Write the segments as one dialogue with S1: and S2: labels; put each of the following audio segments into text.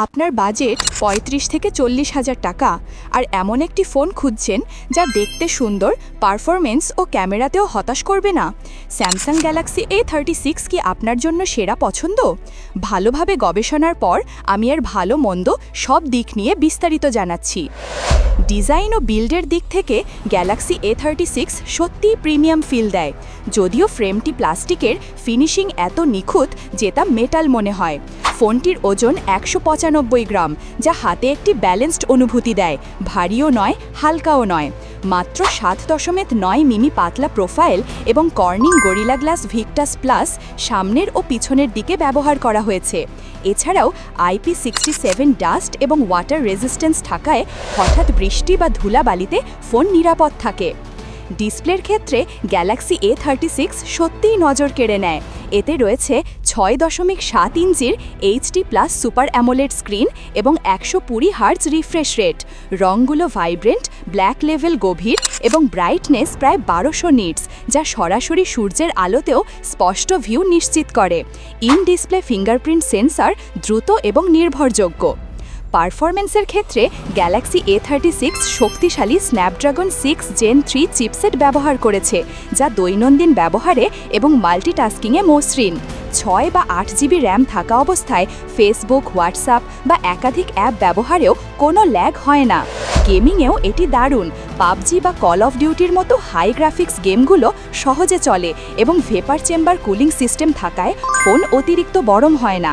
S1: আপনার বাজেট পঁয়ত্রিশ থেকে চল্লিশ হাজার টাকা, আর এমন একটি ফোন খুঁজছেন যা দেখতে সুন্দর পারফরমেন্স ও ক্যামেরাতেও হতাশ করবে না। Samsung Galaxy A thirty six কি আপনার জন্য সেরা পছন্দ? ভালোভাবে গবেষণার পর আমি এর ভালো, মন্দ সব দিক নিয়ে বিস্তারিত জানাচ্ছি। ডিজাইন ও বিল্ডের দিক থেকে গ্যালাক্সি এ থার্টি সিক্স সত্যিই প্রিমিয়াম ফিল দেয়। যদিও ফ্রেমটি প্লাস্টিকের, ফিনিশিং এত নিখুঁত যে তা মেটাল মনে হয়। ফোনটির ওজন একশো পঁচানব্বই গ্রাম, যা হাতে একটি ব্যালেন্সড অনুভূতি দেয়, ভারীও নয়, হালকাও নয়। মাত্র সাত দশমিক নয় মিমি পাতলা প্রোফাইল এবং Corning Gorilla Glass Victus Plus সামনের ও পিছনের দিকে ব্যবহার করা হয়েছে। এছাড়াও আইপি সিক্সটি সেভেন ডাস্ট এবং ওয়াটার রেজিস্ট্যান্স থাকায় হঠাৎ বৃষ্টি বা ধুলাবালিতে ফোন নিরাপদ থাকে। ডিসপ্লের ক্ষেত্রে গ্যালাক্সি এ থার্টি সিক্স সত্যিই নজর কেড়ে নেয়। এতে রয়েছে ছয় দশমিক সাত ইঞ্চির HD plus super AMOLED screen এবং একশো কুড়ি হার্টস রিফ্রেশ রেট রঙগুলো ভাইব্রেন্ট ব্ল্যাক লেভেল গভীর এবং ব্রাইটনেস প্রায় বারোশো নিটস যা সরাসরি সূর্যের আলোতেও স্পষ্ট ভিউ নিশ্চিত করে। ইন ডিসপ্লে ফিঙ্গারপ্রিন্ট সেন্সার দ্রুত এবং নির্ভরযোগ্য। পারফরমেন্সের ক্ষেত্রে গ্যালাক্সি এ থার্টি সিক্স শক্তিশালী Snapdragon six gen three chipset ব্যবহার করেছে, যা দৈনন্দিন ব্যবহারে এবং মাল্টিটাস্কিংয়ে মসৃণ। ছয় বা আট জিবি র্যাম থাকা অবস্থায় ফেসবুক হোয়াটসঅ্যাপ বা একাধিক অ্যাপ ব্যবহারেও কোনো ল্যাগ হয় না। গেমিংয়েও এটি দারুণ। পাবজি বা কল অফ ডিউটির মতো হাই গ্রাফিক্স গেমগুলো সহজে চলে এবং ভেপার চেম্বার কুলিং সিস্টেম থাকায় ফোন অতিরিক্ত গরম হয় না।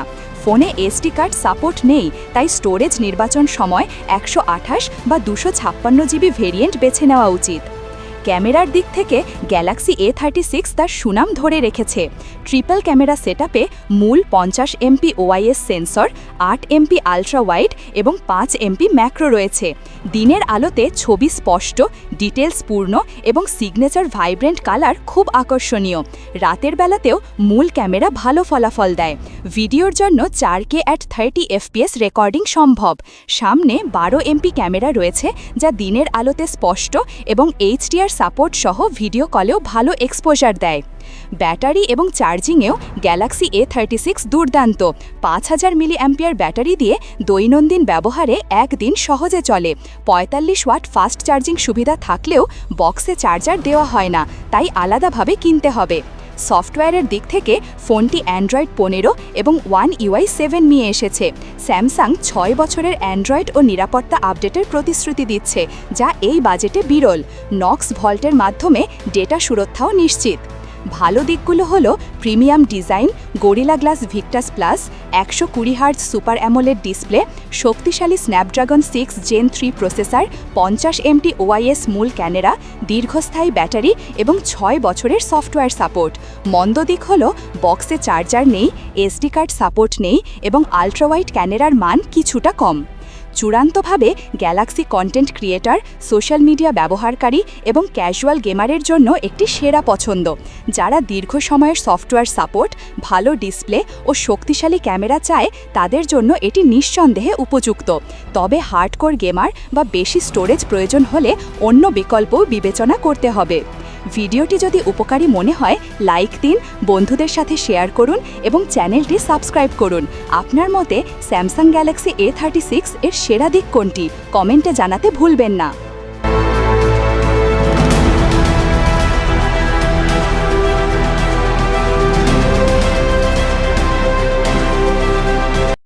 S1: ফোনে এসডি কার্ড সাপোর্ট নেই, তাই স্টোরেজ নির্বাচন সময় একশো আঠাশ বা দুশো জিবি ভেরিয়েন্ট বেছে নেওয়া উচিত। ক্যামেরার দিক থেকে গ্যালাক্সি এ থার্টি সিক্স তার সুনাম ধরে রেখেছে। ট্রিপল ক্যামেরা সেটআপে মূল পঞ্চাশ এমপি ওআইএস সেন্সর, আট এমপি আলট্রা ওয়াইড এবং পাঁচ এমপি ম্যাক্রো রয়েছে। দিনের আলোতে ছবি স্পষ্ট ডিটেলস পূর্ণ এবং সিগনেচার ভাইব্রেন্ট কালার খুব আকর্ষণীয়। রাতের বেলাতেও মূল ক্যামেরা ভালো ফলাফল দেয়। ভিডিওর জন্য চার K at thirty FPS recording সম্ভব। সামনে বারো এমপি ক্যামেরা রয়েছে যা দিনের আলোতে স্পষ্ট এবং এইচডিআর সাপোর্ট সহ ভিডিও কলেও ভালো এক্সপোজার দেয়। ব্যাটারি এবং চার্জিংয়েও গ্যালাক্সি এ থার্টি সিক্স দুর্দান্ত। পাঁচ হাজার মিলি অ্যাম্পিয়ার ব্যাটারি দিয়ে দৈনন্দিন ব্যবহারে একদিন সহজে চলে। পঁয়তাল্লিশ ওয়াট ফাস্ট চার্জিং সুবিধা থাকলেও বক্সে চার্জার দেওয়া হয় না, তাই আলাদাভাবে কিনতে হবে। সফটওয়্যারের দিক থেকে ফোনটি অ্যান্ড্রয়েড পনেরো এবং ওয়ান ইউআই সেভেন নিয়ে এসেছে। স্যামসাং ছয় বছরের অ্যান্ড্রয়েড ও নিরাপত্তা আপডেটের প্রতিশ্রুতি দিচ্ছে, যা এই বাজেটে বিরল। নক্স ভল্টের মাধ্যমে ডেটা সুরক্ষাও নিশ্চিত। ভালো দিকগুলো হলো premium design, Gorilla glass Victus plus, একশো কুড়ি হার্জ সুপার অ্যামোলেড ডিসপ্লে, শক্তিশালী Snapdragon six gen three processor, পঞ্চাশ এমটি ওআইএস মূল ক্যামেরা, দীর্ঘস্থায়ী ব্যাটারি এবং ছয় বছরের সফটওয়্যার সাপোর্ট। মন্দ দিক হল বক্সে চার্জার নেই, এসডি কার্ড সাপোর্ট নেই এবং আলট্রাওয়াইড ক্যামেরার মান কিছুটা কম। চূড়ান্তভাবে Galaxy content creator social media ব্যবহারকারী এবং ক্যাজুয়াল গেমারের জন্য একটি সেরা পছন্দ, যারা দীর্ঘ সময়ের সফটওয়্যার সাপোর্ট ভালো ডিসপ্লে ও শক্তিশালী ক্যামেরা চায়, তাদের জন্য এটি নিঃসন্দেহে উপযুক্ত। তবে হার্ডকোর গেমার বা বেশি স্টোরেজ প্রয়োজন হলে অন্য বিকল্পও বিবেচনা করতে হবে। ভিডিওটি যদি উপকারী মনে হয় লাইক দিন, বন্ধুদের সাথে শেয়ার করুন এবং চ্যানেলটি সাবস্ক্রাইব করুন। আপনার মতে Samsung Galaxy A thirty six এর সেরা দিক কোনটি? কমেন্টে জানাতে ভুলবেন না।